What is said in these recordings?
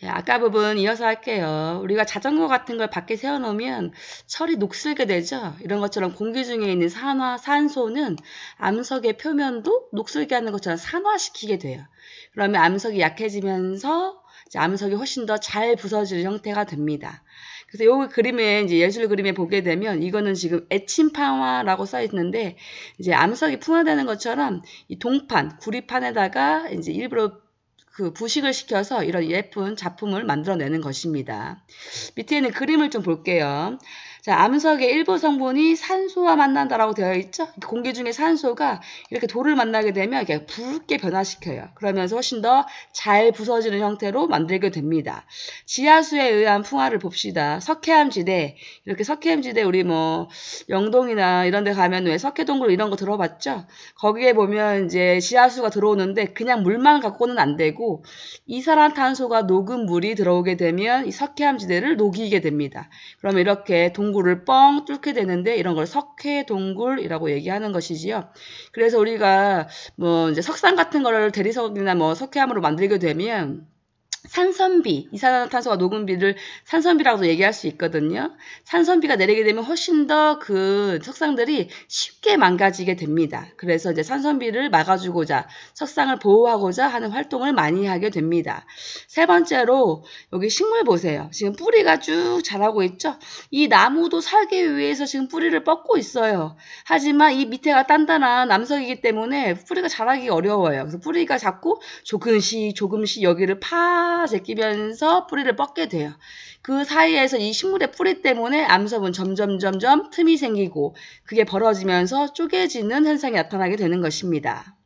자, 아까 부분 이어서 할게요. 우리가 자전거 같은 걸 밖에 세워놓으면 철이 녹슬게 되죠. 이런 것처럼 공기 중에 있는 산화, 산소는 암석의 표면도 녹슬게 하는 것처럼 산화시키게 돼요. 그러면 암석이 약해지면서 암석이 훨씬 더 잘 부서지는 형태가 됩니다. 그래서 이 그림에 이제 예술 그림에 보게 되면 이거는 지금 애침팡화라고 써 있는데 이제 암석이 풍화되는 것처럼 이 동판, 구리판에다가 이제 일부러 그 부식을 시켜서 이런 예쁜 작품을 만들어내는 것입니다. 밑에 있는 그림을 좀 볼게요. 자, 암석의 일부 성분이 산소와 만난다라고 되어 있죠. 공기 중에 산소가 이렇게 돌을 만나게 되면 이렇게 붉게 변화시켜요. 그러면서 훨씬 더 잘 부서지는 형태로 만들게 됩니다. 지하수에 의한 풍화를 봅시다. 석회암 지대 이렇게 석회암 지대 우리 뭐 영동이나 이런 데 가면 왜 석회동굴 이런 거 들어봤죠? 거기에 보면 이제 지하수가 들어오는데 그냥 물만 갖고는 안 되고 이산화탄소가 녹은 물이 들어오게 되면 이 석회암 지대를 녹이게 됩니다. 그러면 이렇게 동굴 동굴을 뻥 뚫게 되는데 이런 걸 석회동굴이라고 얘기하는 것이지요. 그래서 우리가 뭐 이제 석상 같은 거를 대리석이나 뭐 석회암으로 만들게 되면 산선비, 이산화탄소가 녹은 비를 산선비라고도 얘기할 수 있거든요. 산선비가 내리게 되면 훨씬 더 그 석상들이 쉽게 망가지게 됩니다. 그래서 이제 산선비를 막아주고자 석상을 보호하고자 하는 활동을 많이 하게 됩니다. 세 번째로 여기 식물 보세요. 지금 뿌리가 쭉 자라고 있죠. 이 나무도 살기 위해서 지금 뿌리를 뻗고 있어요. 하지만 이 밑에가 단단한 남석이기 때문에 뿌리가 자라기 어려워요. 그래서 뿌리가 자꾸 조금씩 조금씩 여기를 파 제끼면서 뿌리를 뻗게 돼요. 그 사이에서 이 식물의 뿌리 때문에 암석은 점점 점점 틈이 생기고 그게 벌어지면서 쪼개지는 현상이 나타나게 되는 것입니다.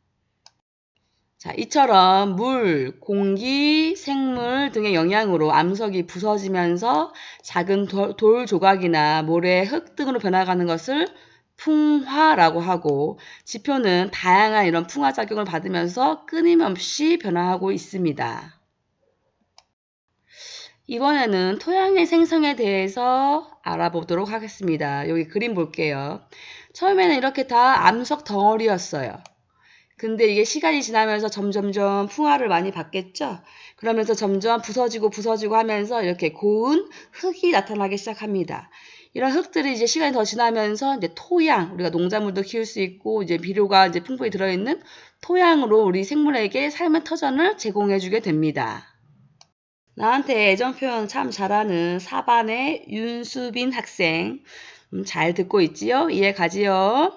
자, 이처럼 물, 공기, 생물 등의 영향으로 암석이 부서지면서 작은 돌, 돌 조각이나 모래, 흙 등으로 변화가는 것을 풍화라고 하고 지표는 다양한 이런 풍화 작용을 받으면서 끊임없이 변화하고 있습니다. 이번에는 토양의 생성에 대해서 알아보도록 하겠습니다. 여기 그림 볼게요. 처음에는 이렇게 다 암석 덩어리였어요. 근데 이게 시간이 지나면서 점점점 풍화를 많이 받겠죠? 그러면서 점점 부서지고 부서지고 하면서 이렇게 고운 흙이 나타나기 시작합니다. 이런 흙들이 이제 시간이 더 지나면서 이제 토양, 우리가 농작물도 키울 수 있고 이제 비료가 이제 풍부히 들어있는 토양으로 우리 생물에게 삶의 터전을 제공해주게 됩니다. 나한테 애정 표현 참 잘하는 4반의 윤수빈 학생. 음, 잘 듣고 있지요? 이해 가지요?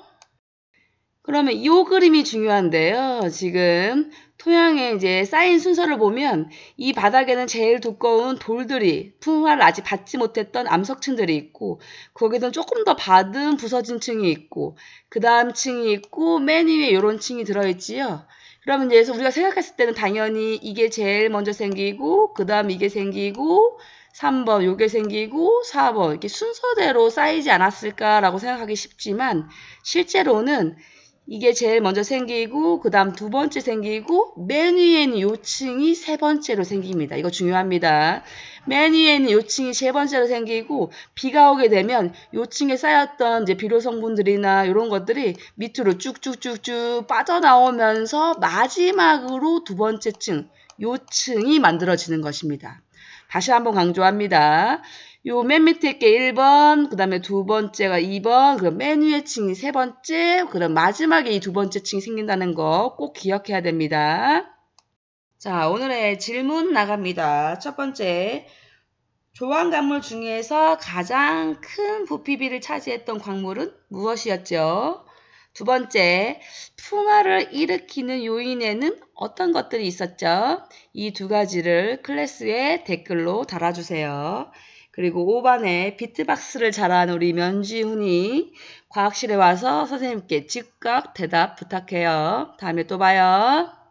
그러면 이 그림이 중요한데요. 지금 토양에 이제 쌓인 순서를 보면 이 바닥에는 제일 두꺼운 돌들이 풍화를 아직 받지 못했던 암석층들이 있고 거기서는 조금 더 받은 부서진 층이 있고 그 다음 층이 있고 맨 위에 이런 층이 들어있지요. 그러면 이제 우리가 생각했을 때는 당연히 이게 제일 먼저 생기고 그 다음 이게 생기고 3번 요게 생기고 4번. 이렇게 순서대로 쌓이지 않았을까라고 생각하기 쉽지만 실제로는 이게 제일 먼저 생기고 그 다음 두 번째 생기고 맨 위에는 요층이 세 번째로 생깁니다. 이거 중요합니다. 맨 위에는 요층이 세 번째로 생기고 비가 오게 되면 요층에 쌓였던 이제 비료 성분들이나 이런 것들이 밑으로 쭉쭉쭉쭉 빠져나오면서 마지막으로 두 번째 층 요층이 만들어지는 것입니다. 다시 한번 강조합니다. 요 맨 밑에 게 1번, 그 다음에 두 번째가 2번, 그럼 맨 위에 층이 세 번째, 그럼 마지막에 이 두 번째 층이 생긴다는 거 꼭 기억해야 됩니다. 자, 오늘의 질문 나갑니다. 첫 번째, 조항 광물 중에서 가장 큰 부피비를 차지했던 광물은 무엇이었죠? 두 번째, 풍화를 일으키는 요인에는 어떤 것들이 있었죠? 이 두 가지를 클래스에 댓글로 달아주세요. 그리고 5반에 비트박스를 잘하는 우리 면지훈이 과학실에 와서 선생님께 즉각 대답 부탁해요. 다음에 또 봐요.